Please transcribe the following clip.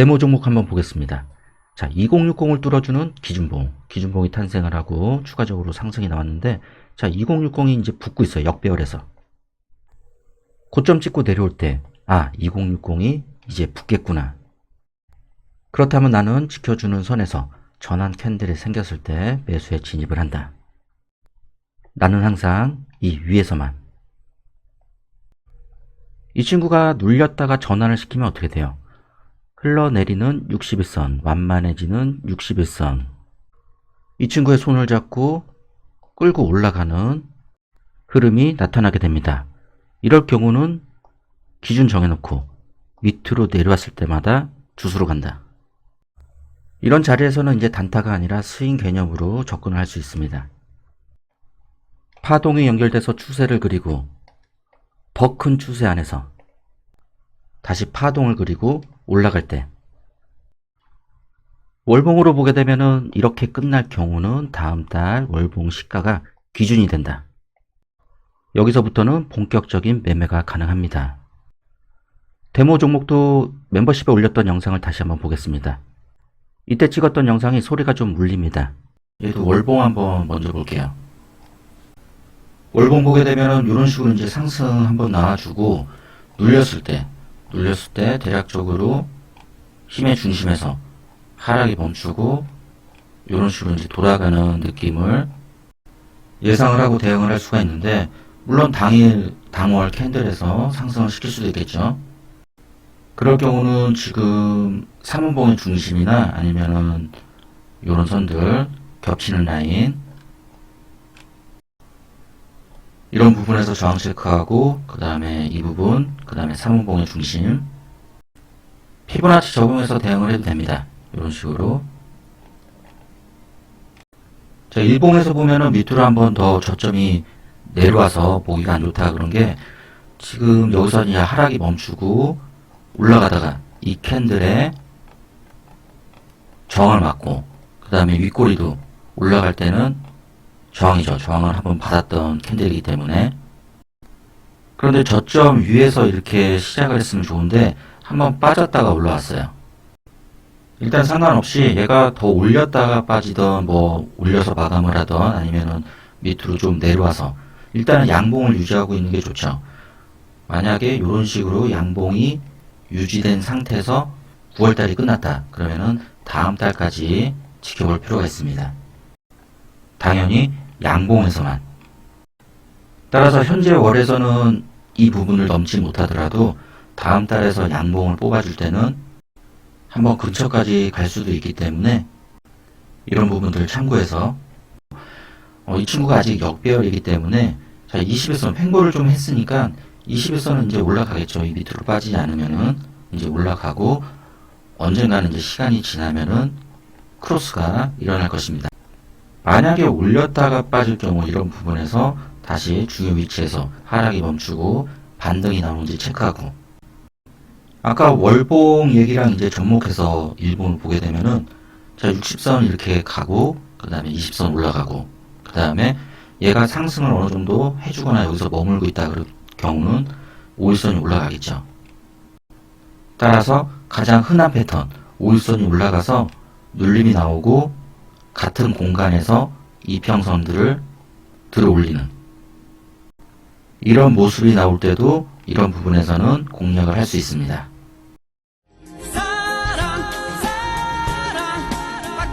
데모 종목 한번 보겠습니다. 자, 2060을 뚫어주는 기준봉, 기준봉이 탄생을 하고 추가적으로 상승이 나왔는데, 자, 2060이 이제 붙고 있어요. 역배열에서. 고점 찍고 내려올 때, 아, 2060이 이제 붙겠구나. 그렇다면 나는 지켜주는 선에서 전환 캔들이 생겼을 때 매수에 진입을 한다. 나는 항상 이 위에서만. 이 친구가 눌렸다가 전환을 시키면 어떻게 돼요? 흘러내리는 61선, 완만해지는 61선. 이 친구의 손을 잡고 끌고 올라가는 흐름이 나타나게 됩니다. 이럴 경우는 기준 정해놓고 밑으로 내려왔을 때마다 주수로 간다. 이런 자리에서는 이제 단타가 아니라 스윙 개념으로 접근을 할 수 있습니다. 파동이 연결돼서 추세를 그리고 더 큰 추세 안에서 다시 파동을 그리고 올라갈 때 월봉으로 보게 되면은 이렇게 끝날 경우는 다음 달 월봉 시가가 기준이 된다. 여기서부터는 본격적인 매매가 가능합니다. 데모 종목도 멤버십에 올렸던 영상을 다시 한번 보겠습니다. 이때 찍었던 영상이 소리가 좀 울립니다. 얘도 월봉 한번 먼저 볼게요. 월봉 보게 되면은 이런 식으로 이제 상승 한번 나와주고 눌렸을 때, 눌렸을 때 대략적으로 힘의 중심에서 하락이 멈추고 이런 식으로 이제 돌아가는 느낌을 예상을 하고 대응을 할 수가 있는데 물론 당일 당월 캔들에서 상승을 시킬 수도 있겠죠. 그럴 경우는 지금 삼원봉의 중심이나 아니면은 이런 선들 겹치는 라인 이런 부분에서 저항 체크하고 그 다음에 이 부분 그 다음에 삼원봉의 중심 피보나치 적용해서 대응을 해도 됩니다. 이런 식으로 자 일봉에서 보면은 밑으로 한 번 더 저점이 내려와서 보기가 안 좋다 그런 게 지금 여기서 이제 하락이 멈추고 올라가다가 이 캔들에 저항을 맞고 그 다음에 윗꼬리도 올라갈 때는 저항이죠. 저항을 한번 받았던 캔들이기 때문에 그런데 저점 위에서 이렇게 시작을 했으면 좋은데 한번 빠졌다가 올라왔어요. 일단 상관없이 얘가 더 올렸다가 빠지던 뭐 올려서 마감을 하던 아니면은 밑으로 좀 내려와서 일단은 양봉을 유지하고 있는 게 좋죠. 만약에 이런 식으로 양봉이 유지된 상태에서 9월달이 끝났다. 그러면은 다음 달까지 지켜볼 필요가 있습니다. 당연히 양봉에서만. 따라서 현재 월에서는 이 부분을 넘지 못하더라도 다음 달에서 양봉을 뽑아줄 때는 한번 근처까지 갈 수도 있기 때문에 이런 부분들을 참고해서 어, 이 친구가 아직 역배열이기 때문에 자 20에선 횡보를 좀 했으니까 20에서는 이제 올라가겠죠. 이 밑으로 빠지지 않으면은 이제 올라가고 언젠가는 이제 시간이 지나면은 크로스가 일어날 것입니다. 만약에 올렸다가 빠질 경우 이런 부분에서 다시 중요 위치에서 하락이 멈추고 반등이 나오는지 체크하고 아까 월봉 얘기랑 이제 접목해서 일봉을 보게 되면은 자 60선 이렇게 가고 그 다음에 20선 올라가고 그 다음에 얘가 상승을 어느 정도 해주거나 여기서 머물고 있다 그럴 경우는 5일선이 올라가겠죠. 따라서 가장 흔한 패턴 5일선이 올라가서 눌림이 나오고 같은 공간에서 이평선들을 들어 올리는 이런 모습이 나올 때도 이런 부분에서는 공략을 할 수 있습니다. 사랑, 사랑, 아,